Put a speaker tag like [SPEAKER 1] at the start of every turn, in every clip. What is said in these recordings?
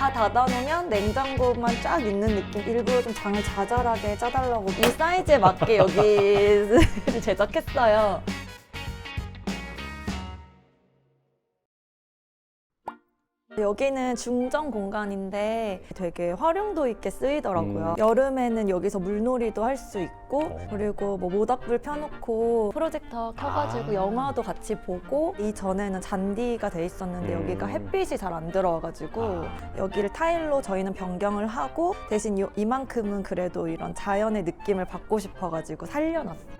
[SPEAKER 1] 다 닫아놓으면 냉장고만 쫙 있는 느낌. 일부러 좀 장을 자잘하게 짜달라고 이 사이즈에 맞게 여기를 제작했어요. 여기는 중정 공간인데 되게 활용도 있게 쓰이더라고요.
[SPEAKER 2] 음.
[SPEAKER 1] 여름에는 여기서 물놀이도 할 수 있고
[SPEAKER 2] 어.
[SPEAKER 1] 그리고 뭐 모닥불 펴놓고 프로젝터 켜가지고
[SPEAKER 2] 아.
[SPEAKER 1] 영화도 같이 보고 이전에는 잔디가 돼 있었는데
[SPEAKER 2] 음.
[SPEAKER 1] 여기가 햇빛이 잘 안 들어와가지고
[SPEAKER 2] 아.
[SPEAKER 1] 여기를 타일로 저희는 변경을 하고 대신 요- 이만큼은 그래도 이런 자연의 느낌을 받고 싶어가지고 살려놨어요.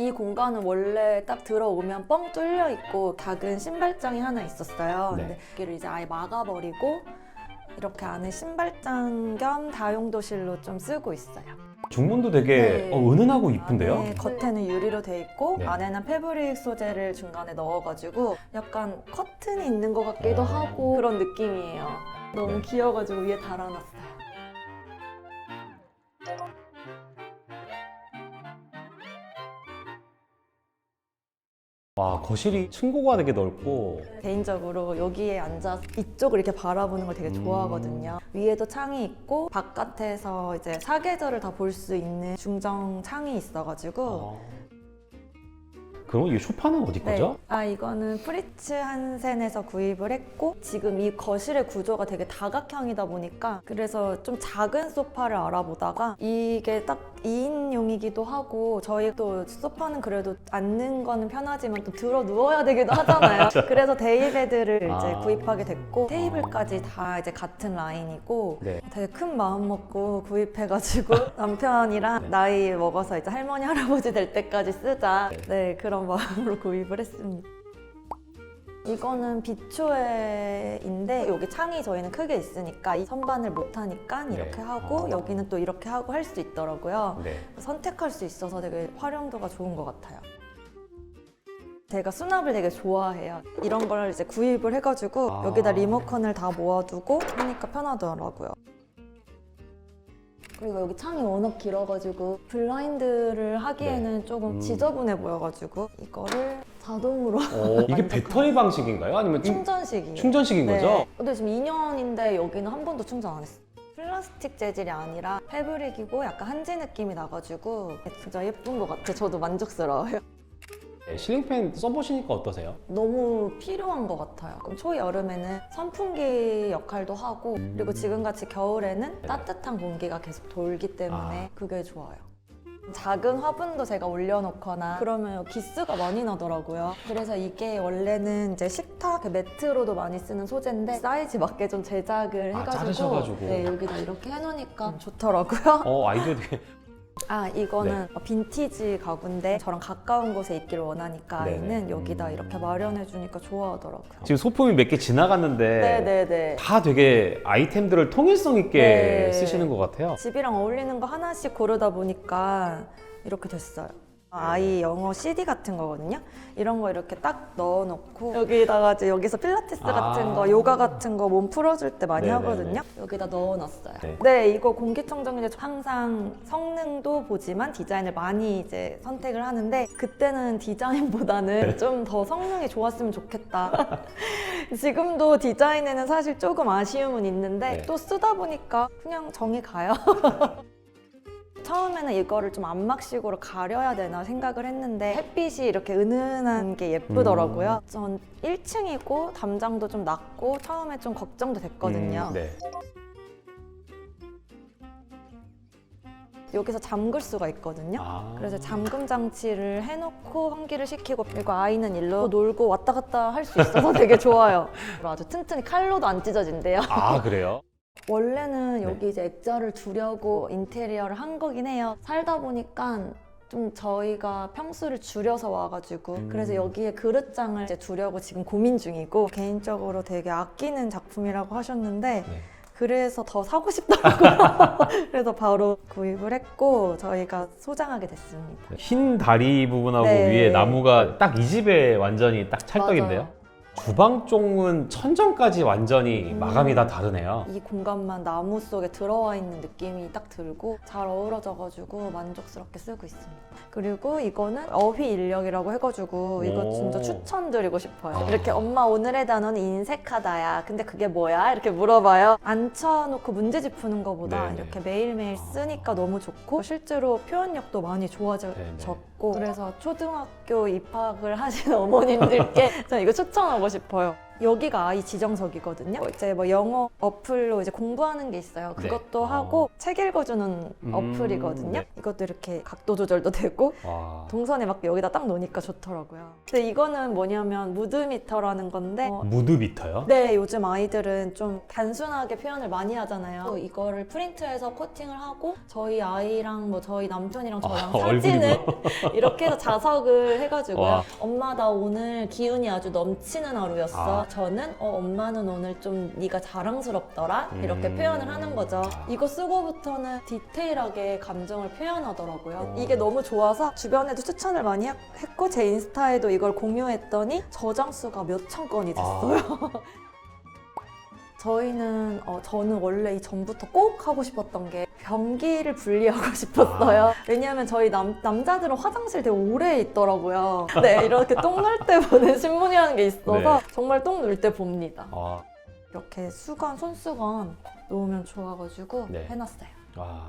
[SPEAKER 1] 이 공간은 원래 딱 들어오면 뻥 뚫려 있고 작은 신발장이 하나 있었어요.
[SPEAKER 2] 네.
[SPEAKER 1] 근데 여기를 이제 아예 막아버리고 이렇게 안에 신발장 겸 다용도실로 좀 쓰고 있어요.
[SPEAKER 2] 중문도 되게
[SPEAKER 1] 네.
[SPEAKER 2] 어, 은은하고 이쁜데요?
[SPEAKER 1] 안에 겉에는 유리로 돼 있고
[SPEAKER 2] 네.
[SPEAKER 1] 안에는 패브릭 소재를 중간에 넣어가지고 약간 커튼이 있는 것 같기도
[SPEAKER 2] 어.
[SPEAKER 1] 하고 그런 느낌이에요. 너무
[SPEAKER 2] 네.
[SPEAKER 1] 귀여워가지고 위에 달아놨어요.
[SPEAKER 2] 와 거실이 층고가 되게 넓고
[SPEAKER 1] 개인적으로 여기에 앉아서 이쪽을 이렇게 바라보는 걸 되게
[SPEAKER 2] 음.
[SPEAKER 1] 좋아하거든요. 위에도 창이 있고 바깥에서 이제 사계절을 다 볼 수 있는 중정 창이 있어가지고
[SPEAKER 2] 어. 그럼 이 소파는 어디
[SPEAKER 1] 네.
[SPEAKER 2] 거죠?
[SPEAKER 1] 아 이거는 프리츠 한센에서 구입을 했고 지금 이 거실의 구조가 되게 다각형이다 보니까 그래서 좀 작은 소파를 알아보다가 이게 딱 2인용이기도 하고 저희 또 소파는 그래도 앉는 거는 편하지만 또 들어 누워야 되기도 하잖아요. 그래서 데이베드를 이제
[SPEAKER 2] 아.
[SPEAKER 1] 구입하게 됐고 테이블까지 다 이제 같은 라인이고
[SPEAKER 2] 네.
[SPEAKER 1] 되게 큰 마음 먹고 구입해가지고 남편이랑
[SPEAKER 2] 네.
[SPEAKER 1] 나이 먹어서 이제 할머니 할아버지 될 때까지 쓰자
[SPEAKER 2] 네.
[SPEAKER 1] 네 그런 마음으로 구입을 했습니다. 이거는 비초에인데 여기 창이 저희는 크게 있으니까 이 선반을 못 하니까
[SPEAKER 2] 네.
[SPEAKER 1] 이렇게 하고
[SPEAKER 2] 아.
[SPEAKER 1] 여기는 또 이렇게 하고 할 수 있더라고요.
[SPEAKER 2] 네.
[SPEAKER 1] 선택할 수 있어서 되게 활용도가 좋은 것 같아요. 제가 수납을 되게 좋아해요. 이런 걸 이제 구입을 해가지고
[SPEAKER 2] 아.
[SPEAKER 1] 여기다 리모컨을 다 모아두고 하니까 편하더라고요. 그리고 여기 창이 워낙 길어가지고 블라인드를 하기에는 조금
[SPEAKER 2] 음.
[SPEAKER 1] 지저분해 보여가지고 이거를 자동으로
[SPEAKER 2] 어, 이게 배터리 방식인가요? 아니면 충-
[SPEAKER 1] 충전식이에요.
[SPEAKER 2] 충전식인
[SPEAKER 1] 네.
[SPEAKER 2] 거죠?
[SPEAKER 1] 근데 지금 2년인데 여기는 한 번도 충전 안 했어. 플라스틱 재질이 아니라 패브릭이고 약간 한지 느낌이 나가지고 진짜 예쁜 것 같아. 저도 만족스러워요.
[SPEAKER 2] 네, 실링팬 써보시니까 어떠세요?
[SPEAKER 1] 너무 필요한 것 같아요. 그럼 초여름에는 선풍기 역할도 하고
[SPEAKER 2] 음.
[SPEAKER 1] 그리고 지금같이 겨울에는 따뜻한 공기가 계속 돌기 때문에
[SPEAKER 2] 아.
[SPEAKER 1] 그게 좋아요. 작은 화분도 제가 올려놓거나 그러면 기스가 많이 나더라고요. 그래서 이게 원래는 이제 식탁 그 매트로도 많이 쓰는 소재인데 사이즈 맞게 좀 제작을
[SPEAKER 2] 아,
[SPEAKER 1] 해가지고
[SPEAKER 2] 자르셔가지고.
[SPEAKER 1] 네, 여기다 이렇게 해놓으니까 좋더라고요.
[SPEAKER 2] 어 아이디어 되게
[SPEAKER 1] 아 이거는 빈티지 가구인데 저랑 가까운 곳에 있기를 원하니까
[SPEAKER 2] 네네.
[SPEAKER 1] 아이는 여기다
[SPEAKER 2] 음.
[SPEAKER 1] 이렇게 마련해 주니까 좋아하더라고요.
[SPEAKER 2] 지금 소품이 몇 개 지나갔는데
[SPEAKER 1] 네네네.
[SPEAKER 2] 다 되게 아이템들을 통일성 있게
[SPEAKER 1] 네.
[SPEAKER 2] 쓰시는 것 같아요.
[SPEAKER 1] 집이랑 어울리는 거 하나씩 고르다 보니까 이렇게 됐어요. 아이 영어 CD 같은 거거든요. 이런 거 이렇게 딱 넣어놓고 여기다가 이제 여기서 필라테스
[SPEAKER 2] 아.
[SPEAKER 1] 같은 거, 요가 같은 거 몸 풀어줄 때 많이
[SPEAKER 2] 네네네.
[SPEAKER 1] 하거든요. 여기다 넣어놨어요.
[SPEAKER 2] 네.
[SPEAKER 1] 네. 이거 공기청정기 항상 성능도 보지만 디자인을 많이 이제 선택을 하는데 그때는 디자인보다는
[SPEAKER 2] 네.
[SPEAKER 1] 좀더 성능이 좋았으면 좋겠다. 지금도 디자인에는 사실 조금 아쉬움은 있는데
[SPEAKER 2] 네.
[SPEAKER 1] 또 쓰다 보니까 그냥 정이 가요. 처음에는 이거를 좀 안막식으로 가려야 되나 생각을 했는데 햇빛이 이렇게 은은한 게 예쁘더라고요. 전 1층이고 담장도 좀 낮고 처음에 좀 걱정도 됐거든요.
[SPEAKER 2] 음, 네.
[SPEAKER 1] 여기서 잠글 수가 있거든요.
[SPEAKER 2] 아.
[SPEAKER 1] 그래서 잠금 장치를 해놓고 환기를 시키고 그리고 아이는 일로 놀고 왔다 갔다 할 수 있어서 되게 좋아요. 아주 튼튼히 칼로도 안 찢어진대요.
[SPEAKER 2] 아 그래요?
[SPEAKER 1] 원래는
[SPEAKER 2] 네.
[SPEAKER 1] 여기 이제 액자를 두려고 인테리어를 한 거긴 해요. 살다 보니까 좀 저희가 평수를 줄여서 와가지고
[SPEAKER 2] 음.
[SPEAKER 1] 그래서 여기에 그릇장을 이제 두려고 지금 고민 중이고 개인적으로 되게 아끼는 작품이라고 하셨는데
[SPEAKER 2] 네.
[SPEAKER 1] 그래서 더 사고 싶더라고요. 그래서 바로 구입을 했고 저희가 소장하게 됐습니다.
[SPEAKER 2] 흰 다리 부분하고
[SPEAKER 1] 네.
[SPEAKER 2] 위에 나무가 딱 이 집에 완전히 딱 찰떡인데요.
[SPEAKER 1] 맞아요.
[SPEAKER 2] 주방 쪽은 천정까지 완전히
[SPEAKER 1] 음.
[SPEAKER 2] 마감이 다 다르네요.
[SPEAKER 1] 이 공간만 나무 속에 들어와 있는 느낌이 딱 들고 잘 어우러져가지고 만족스럽게 쓰고 있습니다. 그리고 이거는 어휘 인력이라고 해가지고 이거
[SPEAKER 2] 오.
[SPEAKER 1] 진짜 추천드리고 싶어요.
[SPEAKER 2] 아.
[SPEAKER 1] 이렇게 엄마 오늘의 단어는 인색하다야. 근데 그게 뭐야? 이렇게 물어봐요. 앉혀놓고 문제집 푸는 것보다
[SPEAKER 2] 네네.
[SPEAKER 1] 이렇게 매일매일 쓰니까 너무 좋고 실제로 표현력도 많이. 좋아졌고 그래서 초등학교 입학을 하신 어머님들께 저는 이거 추천하고 싶어요. 여기가 아이 지정석이거든요. 이제 뭐 영어 어플로 이제 공부하는 게 있어요.
[SPEAKER 2] 네.
[SPEAKER 1] 그것도
[SPEAKER 2] 어.
[SPEAKER 1] 하고 책 읽어주는
[SPEAKER 2] 음,
[SPEAKER 1] 어플이거든요.
[SPEAKER 2] 네.
[SPEAKER 1] 이것도 이렇게 각도 조절도 되고
[SPEAKER 2] 와.
[SPEAKER 1] 동선에 맞게 여기다 딱 놓으니까 좋더라고요. 근데 이거는 뭐냐면 무드미터라는 건데 어,
[SPEAKER 2] 무드비터요?
[SPEAKER 1] 네, 요즘 아이들은 좀 단순하게 표현을 많이 하잖아요. 또 이거를 프린트해서 코팅을 하고 저희 아이랑 뭐 저희 남편이랑 저랑
[SPEAKER 2] 아,
[SPEAKER 1] 사진을
[SPEAKER 2] 얼굴이구나.
[SPEAKER 1] 이렇게 해서 자석을 해가지고요.
[SPEAKER 2] 와.
[SPEAKER 1] 엄마 나 오늘 기운이 아주 넘치는 하루였어.
[SPEAKER 2] 아.
[SPEAKER 1] 저는 어 엄마는 오늘 좀 네가 자랑스럽더라 이렇게
[SPEAKER 2] 음.
[SPEAKER 1] 표현을 하는 거죠. 이거 쓰고부터는 디테일하게 감정을 표현하더라고요. 이게 너무 좋아서 주변에도 추천을 많이 했- 했고 제 인스타에도 이걸 공유했더니 저장 수가 몇 천 건이 됐어요. 저희는 어, 저는 원래 이 전부터 꼭 하고 싶었던 게 변기를 분리하고 싶었어요. 왜냐하면 저희 남, 남자들은 화장실 되게 오래 있더라고요. 네, 이렇게 똥눌때 보는 신문이라는 게 있어서
[SPEAKER 2] 네.
[SPEAKER 1] 정말 똥눌때 봅니다.
[SPEAKER 2] 아,
[SPEAKER 1] 이렇게 수건, 손수건 놓으면 좋아가지고
[SPEAKER 2] 네.
[SPEAKER 1] 해놨어요.
[SPEAKER 2] 와.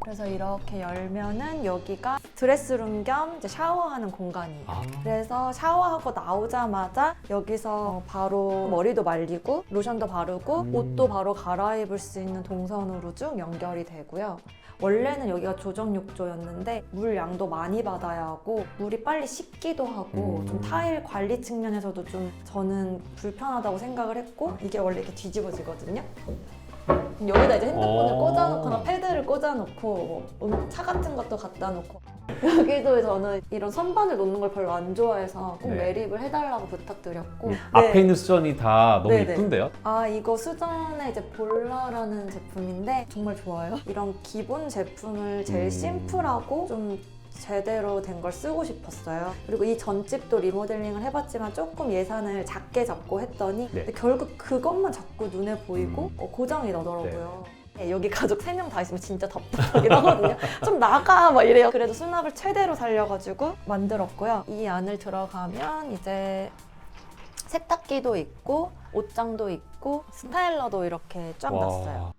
[SPEAKER 1] 그래서 이렇게 열면은 여기가 드레스룸 겸 이제 샤워하는 공간이에요.
[SPEAKER 2] 아.
[SPEAKER 1] 그래서 샤워하고 나오자마자 여기서 바로 머리도 말리고 로션도 바르고
[SPEAKER 2] 음.
[SPEAKER 1] 옷도 바로 갈아입을 수 있는 동선으로 쭉 연결이 되고요. 원래는 여기가 조정 욕조였는데 물 양도 많이 받아야 하고 물이 빨리 식기도 하고
[SPEAKER 2] 음.
[SPEAKER 1] 좀 타일 관리 측면에서도 좀 저는 불편하다고 생각을 했고 이게 원래 이렇게 뒤집어지거든요. 여기다 이제 핸드폰을
[SPEAKER 2] 어.
[SPEAKER 1] 꽂아놓거나 패드를 꽂아놓고 뭐 음, 차 같은 것도 갖다 놓고 여기도 저는 이런 선반을 놓는 걸 별로 안 좋아해서 꼭
[SPEAKER 2] 네.
[SPEAKER 1] 매립을 해달라고 부탁드렸고
[SPEAKER 2] 음,
[SPEAKER 1] 네.
[SPEAKER 2] 앞에 있는 수전이 다 너무
[SPEAKER 1] 네, 네.
[SPEAKER 2] 이쁜데요?
[SPEAKER 1] 아 이거 수전의 이제 볼라라는 제품인데 정말 좋아요. 이런 기본 제품을 제일
[SPEAKER 2] 음.
[SPEAKER 1] 심플하고 좀 제대로 된 걸 쓰고 싶었어요. 그리고 이 전집도 리모델링을 해봤지만 조금 예산을 작게 잡고 했더니
[SPEAKER 2] 네.
[SPEAKER 1] 결국 그것만 자꾸 눈에 보이고
[SPEAKER 2] 음.
[SPEAKER 1] 어, 고장이 나더라고요. 네, 여기 가족 3명 다 있으면 진짜 답답하긴 하거든요. 좀 나가! 막 이래요. 그래도 수납을 최대로 살려가지고 만들었고요. 이 안을 들어가면 이제 세탁기도 있고 옷장도 있고 스타일러도 이렇게 쫙
[SPEAKER 2] 와.
[SPEAKER 1] 놨어요.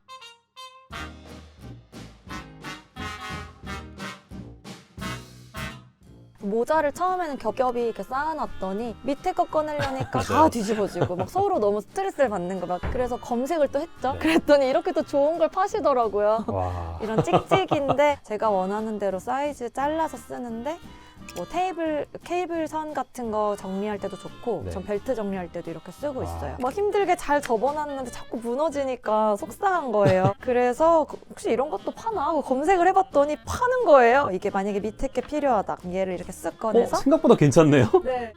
[SPEAKER 1] 모자를 처음에는 겹겹이 이렇게 쌓아놨더니 밑에 거 꺼내려니까 다
[SPEAKER 2] 맞아요.
[SPEAKER 1] 뒤집어지고 막 서로 너무 스트레스를 받는 거막 그래서 검색을 또 했죠.
[SPEAKER 2] 네.
[SPEAKER 1] 그랬더니 이렇게 또 좋은 걸 파시더라고요.
[SPEAKER 2] 와.
[SPEAKER 1] 이런 찍찍인데 제가 원하는 대로 사이즈 잘라서 쓰는데 뭐 테이블 케이블 선 같은 거 정리할 때도 좋고
[SPEAKER 2] 네.
[SPEAKER 1] 전 벨트 정리할 때도 이렇게 쓰고
[SPEAKER 2] 아.
[SPEAKER 1] 있어요. 막 힘들게 잘 접어놨는데 자꾸 무너지니까 속상한 거예요. 그래서 그- 혹시 이런 것도 파나 하고 검색을 해봤더니 파는 거예요. 이게 만약에 밑에 게 필요하다 그럼 얘를 이렇게 쓱
[SPEAKER 2] 어,
[SPEAKER 1] 꺼내서
[SPEAKER 2] 생각보다 괜찮네요.
[SPEAKER 1] 네.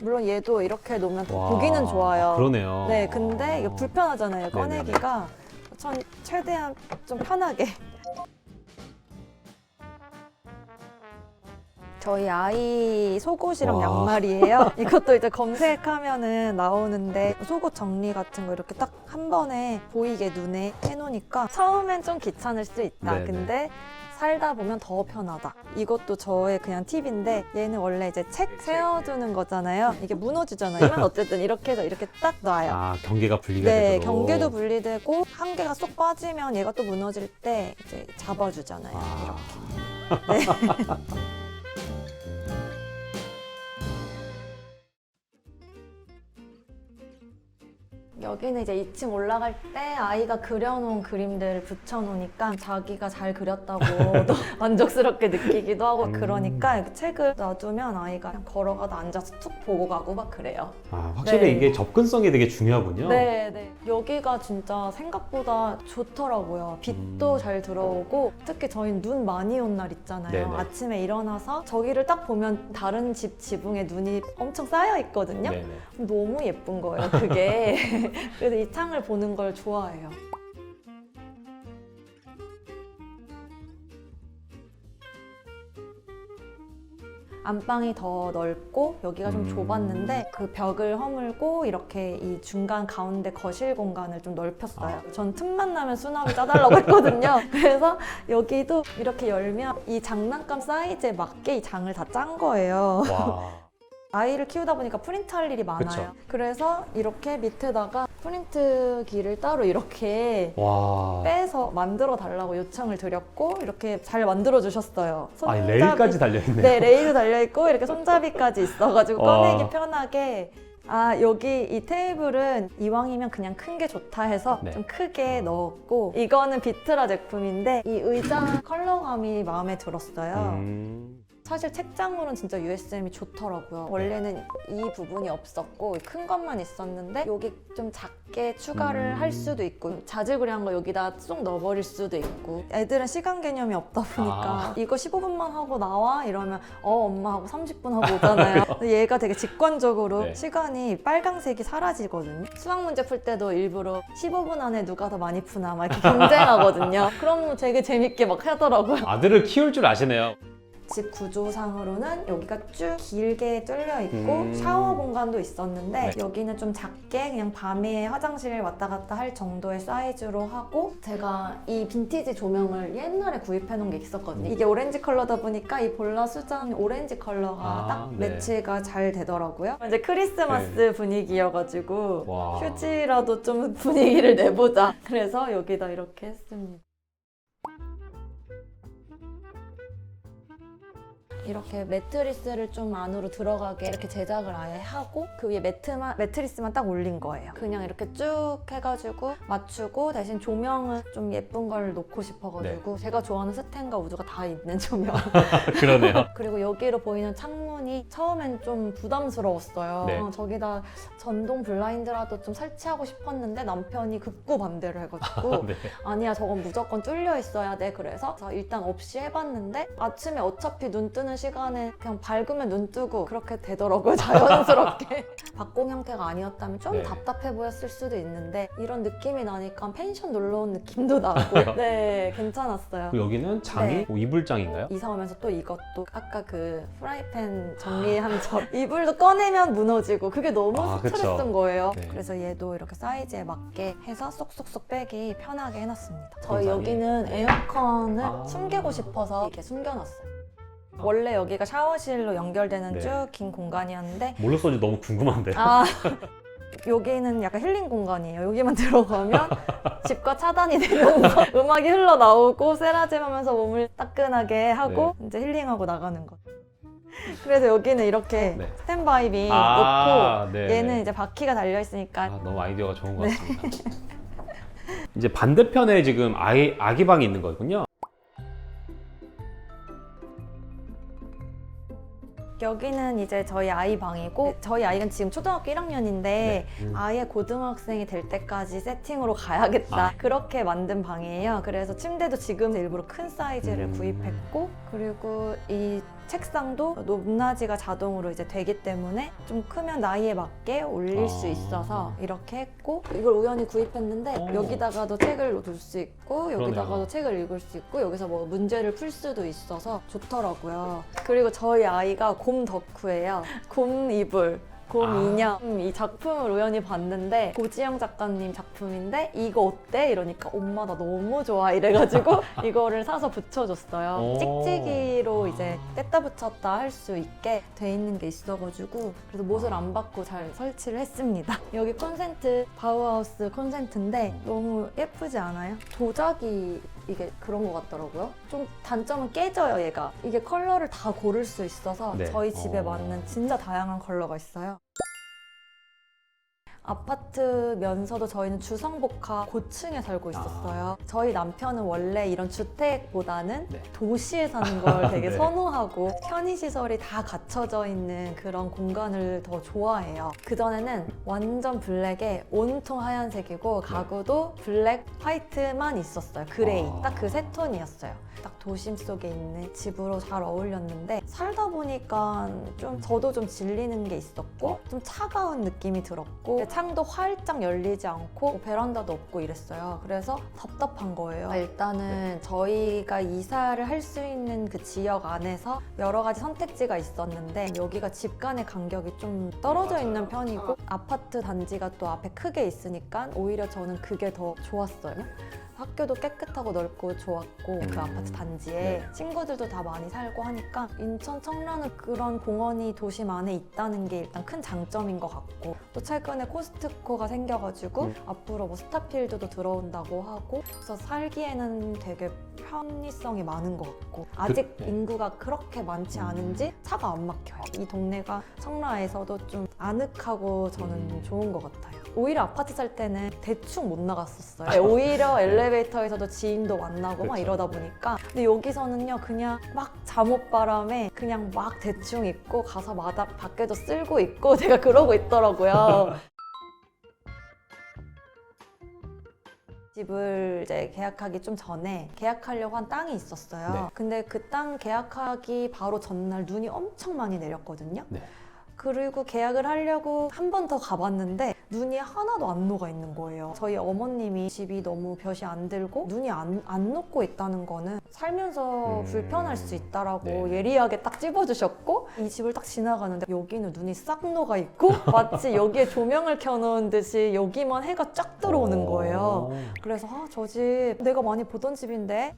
[SPEAKER 1] 물론 얘도 이렇게 놓으면 더
[SPEAKER 2] 와.
[SPEAKER 1] 보기는 좋아요.
[SPEAKER 2] 그러네요.
[SPEAKER 1] 네, 근데 이거 불편하잖아요. 꺼내기가. 전 최대한 좀 편하게. 저희 아이 속옷이랑
[SPEAKER 2] 와.
[SPEAKER 1] 양말이에요. 이것도 이제 검색하면은 나오는데 속옷 정리 같은 거 이렇게 딱 한 번에 보이게 눈에 해놓으니까 처음엔 좀 귀찮을 수 있다.
[SPEAKER 2] 네네.
[SPEAKER 1] 근데 살다 보면 더 편하다. 이것도 저의 그냥 팁인데 얘는 원래 이제 책 세워두는 거잖아요. 이게 무너지잖아요. 이건 어쨌든 이렇게 해서 이렇게 딱 놔요.
[SPEAKER 2] 아, 경계가 분리가
[SPEAKER 1] 네,
[SPEAKER 2] 되도록.
[SPEAKER 1] 경계도 분리되고 한 개가 쏙 빠지면 얘가 또 무너질 때 이제 잡아주잖아요.
[SPEAKER 2] 아.
[SPEAKER 1] 이렇게. 여기는 이제 2층 올라갈 때 아이가 그려놓은 그림들을 붙여놓으니까 자기가 잘 그렸다고 또 만족스럽게 느끼기도 하고
[SPEAKER 2] 음.
[SPEAKER 1] 그러니까 이렇게 책을 놔두면 아이가 그냥 걸어가다 앉아서 툭 보고 가고 막 그래요.
[SPEAKER 2] 아, 확실히
[SPEAKER 1] 네.
[SPEAKER 2] 이게 접근성이 되게 중요하군요.
[SPEAKER 1] 네, 네. 여기가 진짜 생각보다 좋더라고요. 빛도
[SPEAKER 2] 음.
[SPEAKER 1] 잘 들어오고 특히 저희는 눈 많이 온 날 있잖아요.
[SPEAKER 2] 네네.
[SPEAKER 1] 아침에 일어나서 저기를 딱 보면 다른 집 지붕에 눈이 엄청 쌓여 있거든요.
[SPEAKER 2] 네네.
[SPEAKER 1] 너무 예쁜 거예요, 그게. 그래서 이 창을 보는 걸 좋아해요. 안방이 더 넓고 여기가 좀
[SPEAKER 2] 음.
[SPEAKER 1] 좁았는데 그 벽을 허물고 이렇게 이 중간 가운데 거실 공간을 좀 넓혔어요. 전 틈만 나면 수납이 짜달라고 했거든요. 그래서 여기도 이렇게 열면 이 장난감 사이즈에 맞게 이 장을 다 짠 거예요.
[SPEAKER 2] 와.
[SPEAKER 1] 아이를 키우다 보니까 프린트할 일이 많아요.
[SPEAKER 2] 그쵸.
[SPEAKER 1] 그래서 이렇게 밑에다가 프린트기를 따로 이렇게
[SPEAKER 2] 와.
[SPEAKER 1] 빼서 만들어 달라고 요청을 드렸고 이렇게 잘 만들어 주셨어요.
[SPEAKER 2] 아니 레일까지 달려 있네.
[SPEAKER 1] 네, 레일도 달려 있고 이렇게 손잡이까지 있어가지고
[SPEAKER 2] 와.
[SPEAKER 1] 꺼내기 편하게. 아 여기 이 테이블은 이왕이면 그냥 큰 게 좋다 해서
[SPEAKER 2] 네.
[SPEAKER 1] 좀 크게 넣었고 이거는 비트라 제품인데 이 의자 컬러감이 마음에 들었어요.
[SPEAKER 2] 음.
[SPEAKER 1] 사실 책장으로는 진짜 USM이 좋더라고요. 원래는 이 부분이 없었고 큰 것만 있었는데 여기 좀 작게 추가를
[SPEAKER 2] 음.
[SPEAKER 1] 할 수도 있고 자질구레 한 거 여기다 쏙 넣어버릴 수도 있고 애들은 시간 개념이 없다 보니까
[SPEAKER 2] 아.
[SPEAKER 1] 이거 15분만 하고 나와 이러면 어 엄마 하고 30분 하고 오잖아요. 근데 얘가 되게 직관적으로
[SPEAKER 2] 네.
[SPEAKER 1] 시간이 빨강색이 사라지거든요. 수학 문제 풀 때도 일부러 15분 안에 누가 더 많이 푸나 막 이렇게 경쟁하거든요. 그럼 되게 재밌게 막 하더라고요.
[SPEAKER 2] 아들을 키울 줄 아시네요.
[SPEAKER 1] 집 구조상으로는 여기가 쭉 길게 뚫려 있고
[SPEAKER 2] 음.
[SPEAKER 1] 샤워 공간도 있었는데
[SPEAKER 2] 네.
[SPEAKER 1] 여기는 좀 작게 그냥 밤에 화장실 왔다 갔다 할 정도의 사이즈로 하고 제가 이 빈티지 조명을 옛날에 구입해 놓은 게 있었거든요.
[SPEAKER 2] 음.
[SPEAKER 1] 이게 오렌지 컬러다 보니까 이 볼라 수잔 오렌지 컬러가
[SPEAKER 2] 아,
[SPEAKER 1] 딱
[SPEAKER 2] 네.
[SPEAKER 1] 매치가 잘 되더라고요. 이제 크리스마스 분위기여가지고
[SPEAKER 2] 와.
[SPEAKER 1] 휴지라도 좀 분위기를 내보자. 그래서 여기다 이렇게 했습니다. 이렇게 매트리스를 좀 안으로 들어가게 이렇게 제작을 아예 하고 그 위에 매트만 매트리스만 딱 올린 거예요. 그냥 이렇게 쭉 해가지고 맞추고 대신 조명은 좀 예쁜 걸 놓고 싶어가지고 제가 좋아하는 스탠과 우주가 다 있는 조명.
[SPEAKER 2] 그러네요.
[SPEAKER 1] 그리고 여기로 보이는 창문이 처음엔 좀 부담스러웠어요.
[SPEAKER 2] 네.
[SPEAKER 1] 어, 저기다 전동 블라인드라도 좀 설치하고 싶었는데 남편이 극구 반대를 해가지고
[SPEAKER 2] 네.
[SPEAKER 1] 아니야 저건 무조건 뚫려 있어야 돼 그래서 저 일단 없이 해봤는데 아침에 어차피 눈 뜨는 시간에 그냥 밝으면 눈 뜨고 그렇게 되더라고요 자연스럽게 박공 형태가 아니었다면 좀
[SPEAKER 2] 네.
[SPEAKER 1] 답답해 보였을 수도 있는데 이런 느낌이 나니까 펜션 놀러 온 느낌도 나고 네 괜찮았어요
[SPEAKER 2] 여기는 장이
[SPEAKER 1] 네.
[SPEAKER 2] 뭐 이불장인가요?
[SPEAKER 1] 이사 오면서 또 이것도 아까 그 프라이팬 정리한 저 이불도 꺼내면 무너지고 그게 너무
[SPEAKER 2] 아.
[SPEAKER 1] 스트레스인 거예요.
[SPEAKER 2] 네.
[SPEAKER 1] 그래서 얘도 이렇게 사이즈에 맞게 해서 쏙쏙쏙 빼기 편하게 해놨습니다. 저희? 여기는 에어컨을
[SPEAKER 2] 아.
[SPEAKER 1] 숨기고 싶어서 이렇게 숨겨놨어요. 원래 여기가 샤워실로 연결되는
[SPEAKER 2] 네.
[SPEAKER 1] 쭉 긴 공간이었는데
[SPEAKER 2] 뭘로 써지 너무 궁금한데 요.
[SPEAKER 1] 아 여기는 약간 힐링 공간이에요. 여기만 들어가면 집과 차단이 되면서 음악이 흘러나오고 세라젬 하면서 몸을 따끈하게 하고 이제 힐링하고 나가는 거. 그래서 여기는 이렇게
[SPEAKER 2] 네.
[SPEAKER 1] 스탠바이비
[SPEAKER 2] 아,
[SPEAKER 1] 놓고
[SPEAKER 2] 네.
[SPEAKER 1] 얘는 이제 바퀴가 달려 있으니까
[SPEAKER 2] 아, 너무 아이디어가 좋은 것
[SPEAKER 1] 네.
[SPEAKER 2] 같습니다. 이제 반대편에 지금 아이 아기 방이 있는 거군요.
[SPEAKER 1] 여기는 이제 저희 아이 방이고 저희 아이는 지금 초등학교 1학년인데
[SPEAKER 2] 음.
[SPEAKER 1] 아예 고등학생이 될 때까지 세팅으로 가야겠다
[SPEAKER 2] 아.
[SPEAKER 1] 그렇게 만든 방이에요 그래서 침대도 지금 일부러 큰 사이즈를
[SPEAKER 2] 음.
[SPEAKER 1] 구입했고 그리고 이 책상도 높낮이가 자동으로 이제 되기 때문에 좀 크면 나이에 맞게 올릴 수
[SPEAKER 2] 아.
[SPEAKER 1] 있어서 이렇게 했고 이걸 우연히 구입했는데
[SPEAKER 2] 오.
[SPEAKER 1] 여기다가도 책을 둘 수 있고 여기다가도
[SPEAKER 2] 그러네요.
[SPEAKER 1] 책을 읽을 수 있고 여기서 뭐 문제를 풀 수도 있어서 좋더라고요. 그리고 저희 아이가 곰 덕후예요. 곰 이불. 곰
[SPEAKER 2] 아.
[SPEAKER 1] 인형 음, 이 작품을 우연히 봤는데 고지영 작가님 작품인데 이거 어때? 이러니까 엄마 나 너무 좋아 이래가지고 이거를 사서 붙여줬어요
[SPEAKER 2] 오.
[SPEAKER 1] 찍찍이로
[SPEAKER 2] 아.
[SPEAKER 1] 이제 뗐다 붙였다 할 수 있게 돼 있는 게 있어가지고 그래서 못을 안 받고 잘 설치를 했습니다 여기 콘센트 바우하우스 콘센트인데 너무 예쁘지 않아요? 도자기 이게 그런 것 같더라고요 좀 단점은 깨져요 얘가 이게 컬러를 다 고를 수 있어서
[SPEAKER 2] 네.
[SPEAKER 1] 저희 집에
[SPEAKER 2] 어.
[SPEAKER 1] 맞는 진짜 다양한 컬러가 있어요 아파트면서도 저희는 주상복합 고층에 살고 있었어요. 저희 남편은 원래 이런 주택보다는
[SPEAKER 2] 네.
[SPEAKER 1] 도시에 사는 걸 되게
[SPEAKER 2] 네.
[SPEAKER 1] 선호하고 편의시설이 다 갖춰져 있는 그런 공간을 더 좋아해요. 그전에는 완전 블랙에 온통 하얀색이고
[SPEAKER 2] 네.
[SPEAKER 1] 가구도 블랙, 화이트만 있었어요. 그레이.
[SPEAKER 2] 아.
[SPEAKER 1] 딱 그 세 톤이었어요. 딱 도심 속에 있는 집으로 잘 어울렸는데 살다 보니까 좀 저도 좀 질리는 게 있었고 좀 차가운 느낌이 들었고 창도 활짝 열리지 않고 뭐 베란다도 없고 이랬어요. 그래서 답답한 거예요. 아, 일단은 저희가 이사를 할 수 있는 그 지역 안에서 여러 가지 선택지가 있었는데 여기가 집 간의 간격이 좀 떨어져. 있는 편이고 아파트 단지가 또 앞에 크게 있으니까 오히려 저는 그게 더 좋았어요. 학교도 깨끗하고 넓고 좋았고
[SPEAKER 2] 음.
[SPEAKER 1] 그 아파트 단지에
[SPEAKER 2] 네.
[SPEAKER 1] 친구들도 다 많이 살고 하니까 인천 청라는 그런 공원이 도심 안에 있다는 게 일단 큰 장점인 것 같고 또 최근에 코스트코가 생겨가지고
[SPEAKER 2] 음.
[SPEAKER 1] 앞으로 뭐 스타필드도 들어온다고 하고 그래서 살기에는 되게 편의성이 많은 것 같고 아직
[SPEAKER 2] 네.
[SPEAKER 1] 인구가 그렇게 많지
[SPEAKER 2] 음.
[SPEAKER 1] 않은지 차가 안 막혀요. 이 동네가 청라에서도 좀 아늑하고 저는
[SPEAKER 2] 음.
[SPEAKER 1] 좋은 것 같아요. 오히려 아파트 살 때는 대충 못 나갔었어요. 네, 오히려 엘리베이터에서도 지인도 만나고 막
[SPEAKER 2] 그렇죠.
[SPEAKER 1] 이러다 보니까. 근데 여기서는요, 그냥 막 잠옷바람에 그냥 막 대충 입고 가서 마당 밖에도 쓸고 있고 제가 그러고 있더라고요. 집을 이제 계약하기 좀 전에 계약하려고 한 땅이 있었어요.
[SPEAKER 2] 네.
[SPEAKER 1] 근데 그 땅 계약하기 바로 전날 눈이 엄청 많이 내렸거든요.
[SPEAKER 2] 네.
[SPEAKER 1] 그리고 계약을 하려고 한 번 더 가봤는데 눈이 하나도 안 녹아 있는 거예요. 저희 어머님이 집이 너무 볕이 안 들고 눈이 안, 안 녹고 있다는 거는 살면서
[SPEAKER 2] 음.
[SPEAKER 1] 불편할 수 있다라고
[SPEAKER 2] 네.
[SPEAKER 1] 예리하게 딱 찝어주셨고 이 집을 딱 지나가는데 여기는 눈이 싹 녹아 있고 마치 여기에 조명을 켜놓은 듯이 여기만 해가 쫙 들어오는 거예요.
[SPEAKER 2] 오.
[SPEAKER 1] 그래서 아, 저 집 내가 많이 보던 집인데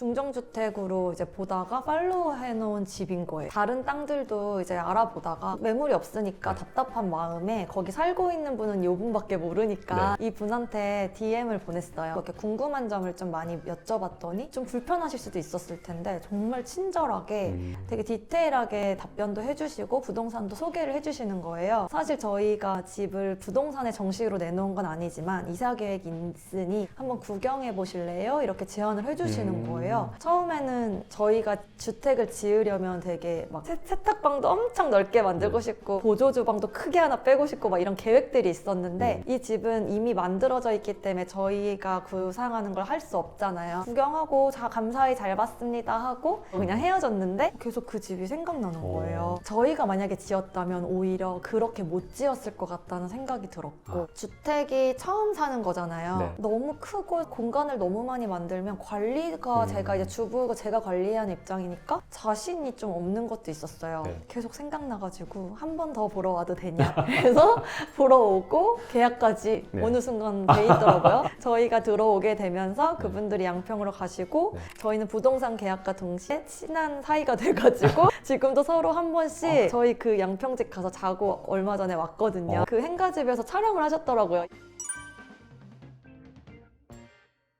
[SPEAKER 1] 중정주택으로 이제 보다가 팔로우 해놓은 집인 거예요. 다른 땅들도 이제 알아보다가 매물이 없으니까 답답한 마음에 거기 살고 있는 분은 요 분밖에 모르니까 이 분한테 DM을 보냈어요. 이렇게 궁금한 점을 좀 많이 여쭤봤더니 좀 불편하실 수도 있었을 텐데 정말 친절하게
[SPEAKER 2] 음.
[SPEAKER 1] 되게 디테일하게 답변도 해주시고 부동산도 소개를 해주시는 거예요. 사실 저희가 집을 부동산에 정식으로 내놓은 건 아니지만 이사 계획이 있으니 한번 구경해 보실래요? 이렇게 제안을 해주시는
[SPEAKER 2] 음.
[SPEAKER 1] 거예요. 처음에는 저희가 주택을 지으려면 되게 막 세, 세탁방도 엄청 넓게 만들고
[SPEAKER 2] 네.
[SPEAKER 1] 싶고 보조 주방도 크게 하나 빼고 싶고 막 이런 계획들이 있었는데
[SPEAKER 2] 음.
[SPEAKER 1] 이 집은 이미 만들어져 있기 때문에 저희가 구상하는 걸 할 수 없잖아요. 구경하고 자 감사히 잘 봤습니다 하고 그냥 헤어졌는데 계속 그 집이 생각나는
[SPEAKER 2] 오.
[SPEAKER 1] 거예요. 저희가 만약에 지었다면 오히려 그렇게 못 지었을 것 같다는 생각이 들었고
[SPEAKER 2] 아.
[SPEAKER 1] 주택이 처음 사는 거잖아요.
[SPEAKER 2] 네.
[SPEAKER 1] 너무 크고 공간을 너무 많이 만들면 관리가
[SPEAKER 2] 음.
[SPEAKER 1] 제가 이제 주부고 제가 관리하는 입장이니까 자신이 좀 없는 것도 있었어요.
[SPEAKER 2] 네.
[SPEAKER 1] 계속 생각나가지고 한 번 더 보러 와도 되냐 해서 보러 오고 계약까지
[SPEAKER 2] 네.
[SPEAKER 1] 어느 순간 돼 있더라고요. 저희가 들어오게 되면서 그분들이 양평으로 가시고
[SPEAKER 2] 네.
[SPEAKER 1] 저희는 부동산 계약과 동시에 친한 사이가 돼가지고 지금도 서로 한 번씩 저희 그 양평집 가서 자고 얼마 전에 왔거든요.
[SPEAKER 2] 어.
[SPEAKER 1] 그 행가집에서 촬영을 하셨더라고요.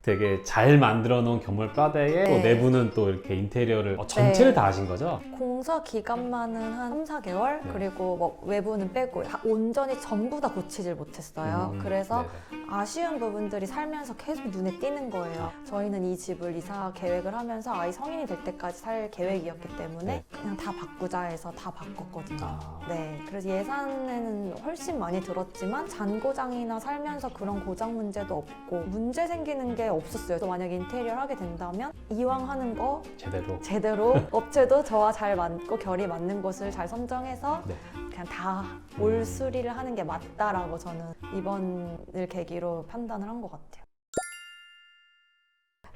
[SPEAKER 2] 되게 잘 만들어 놓은 견물 바다에 또
[SPEAKER 1] 네.
[SPEAKER 2] 내부는 또 이렇게 인테리어를 어, 전체를
[SPEAKER 1] 네.
[SPEAKER 2] 다 하신 거죠?
[SPEAKER 1] 공사 기간만은 한 3, 4개월
[SPEAKER 2] 네.
[SPEAKER 1] 그리고 뭐 외부는 빼고 하- 온전히 전부 다 고치질 못했어요.
[SPEAKER 2] 음,
[SPEAKER 1] 그래서
[SPEAKER 2] 네네.
[SPEAKER 1] 아쉬운 부분들이 살면서 계속 눈에 띄는 거예요. 저희는 이 집을 이사 계획을 하면서 아이 성인이 될 때까지 살 계획이었기 때문에
[SPEAKER 2] 네.
[SPEAKER 1] 그냥 다 바꾸자 해서 다 바꿨거든요.
[SPEAKER 2] 아.
[SPEAKER 1] 네, 그래서 예산에는 훨씬 많이 들었지만 잔고장이나 살면서 그런 고장 문제도 없고 문제 생기는 게 없었어요. 또 만약 인테리어 하게 된다면 이왕 하는 거
[SPEAKER 2] 제대로
[SPEAKER 1] 제대로 업체도 저와 잘 맞고 결이 맞는 곳을 잘 선정해서
[SPEAKER 2] 네.
[SPEAKER 1] 그냥 다 올 수리를 하는 게 맞다라고 저는 이번을 계기로 판단을 한 것 같아요.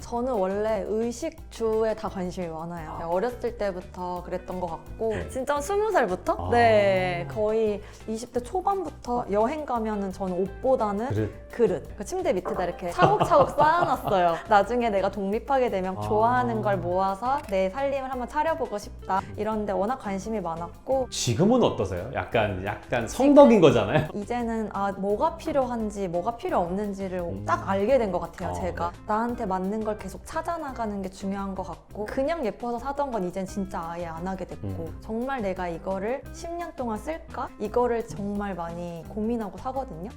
[SPEAKER 1] 저는 원래 의식주에 다 관심이 많아요.
[SPEAKER 2] 아.
[SPEAKER 1] 어렸을 때부터 그랬던 것 같고
[SPEAKER 2] 네.
[SPEAKER 1] 진짜 스무 살부터
[SPEAKER 2] 아.
[SPEAKER 1] 네 거의 20대 초반부터 여행 가면은 저는 옷보다는
[SPEAKER 2] 그릇
[SPEAKER 1] 그릇 그 침대 밑에다 이렇게 차곡차곡 쌓아놨어요 나중에 내가 독립하게 되면
[SPEAKER 2] 아.
[SPEAKER 1] 좋아하는 걸 모아서 내 살림을 한번 차려보고 싶다 이런데 워낙 관심이 많았고
[SPEAKER 2] 지금은 어떠세요? 약간 약간 성덕인 거잖아요.
[SPEAKER 1] 이제는 아 뭐가 필요한지 뭐가 필요 없는지를
[SPEAKER 2] 음.
[SPEAKER 1] 딱 알게 된 것 같아요
[SPEAKER 2] 어,
[SPEAKER 1] 제가 나한테 맞는 걸 계속 찾아 나가는 게 중요한 것 같고 그냥 예뻐서 사던 건 이젠 진짜 아예 안 하게 됐고
[SPEAKER 2] 음.
[SPEAKER 1] 정말 내가 이거를 10년 동안 쓸까? 이거를 정말 많이 고민하고 사거든요